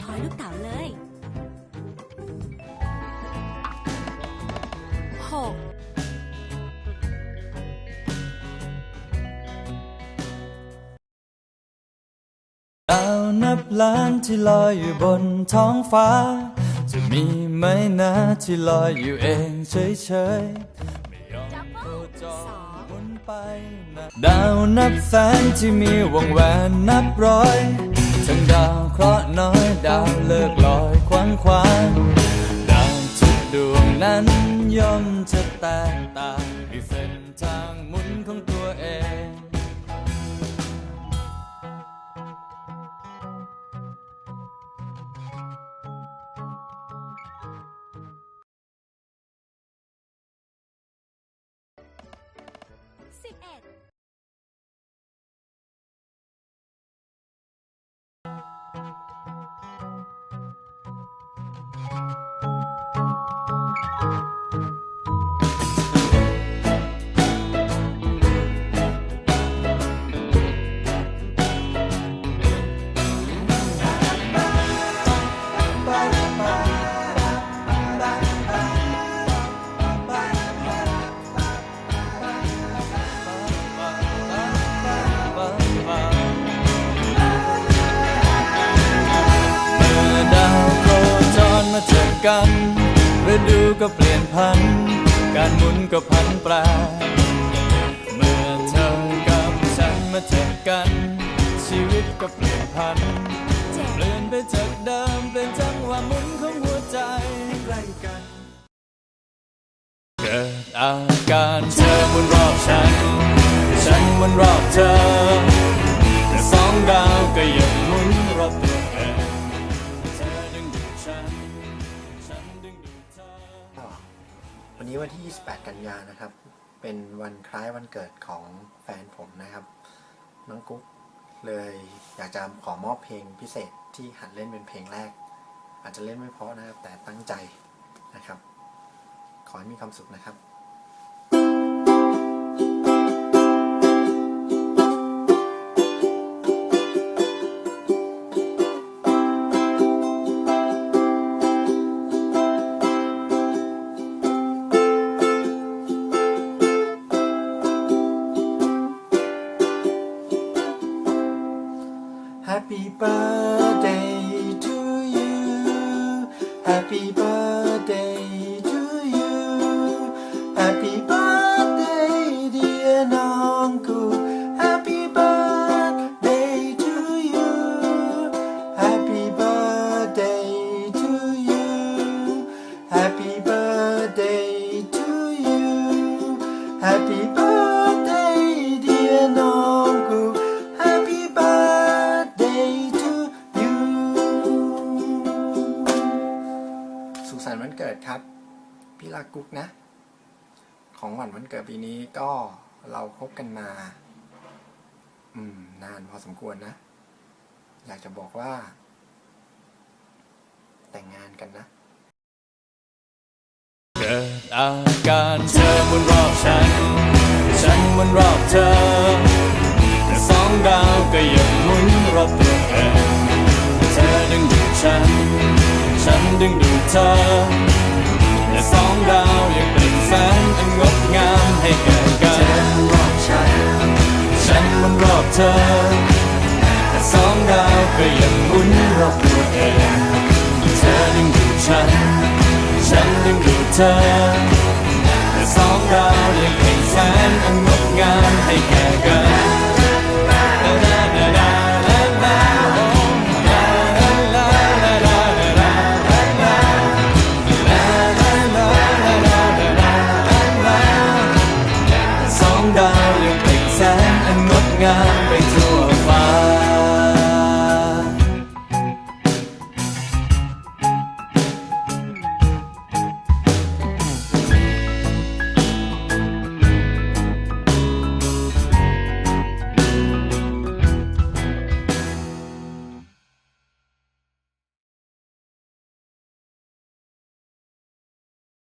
ถอยลูกเต๋าเลยหกดาวนับล้านที่ลอยอยู่บนท้องฟ้า จะมีไหมนะที่ลอยอยู่เองเฉยๆไม่ยอมโคจรหมุนไปนะดาวนับแสนที่มีวงแหวนนับร้อยทั้งดาวเคราะห์น้อยดาวเลิกลอยคว้างควางดาวทุกดวงนั้นย่อมจะแตกต่างมีเส้นทาง egg. กันฤดูก็เปลี่ยนพัน การหมุนก็พันแปรเมื่อเธอกับฉันมาเจอกัน ชีวิตก็เปลี่ยนพัน เปลี่ยนไปจากเดิมเป็นจังหวะหมุนของหัวใจใกล้กันเกิดอาการเธอหมุนรอบฉัน ฉันหมุนรอบเธอ วันนี้วันที่ 28 กันยานะครับ เป็นวันคล้ายวันเกิดของแฟนผมนะครับ น้องกุ๊กเลยอยากจะขอมอบเพลงพิเศษที่หัดเล่นเป็นเพลงแรก อาจจะเล่นไม่เพราะนะครับ แต่ตั้งใจนะครับ ขอให้มีความสุขนะครับ Happy birthday to you. Happy birthday to you. Happy birthday, dear Nonku. Happy birthday to you. Happy birthday to you. Happy birthday to you. Happy birthday, สุขสันต์วันเกิดครับ พี่ลากุ๊กนะ ของหวันวันเกิดปีนี้ก็เราคบกันมา อืม นานพอสมควรนะ อยากจะบอกว่า แต่งงานกันนะ เกิดอาการเธอหมุนรอบฉัน ฉันหมุนรอบเธอ แต่สองดาวก็ยังหมุนรอบตัวเองเธอดึงดูดฉัน ดึงดูดเธอแต่สองดาวยังเป็นแสงอันงดงามให้แก่กันฉันรอบฉัน ฉันมันรอบเธอ แต่สองดาวก็ยังหมุนรอบตัวเอง เธอดึงดูดฉัน ฉันดึงดูดเธอ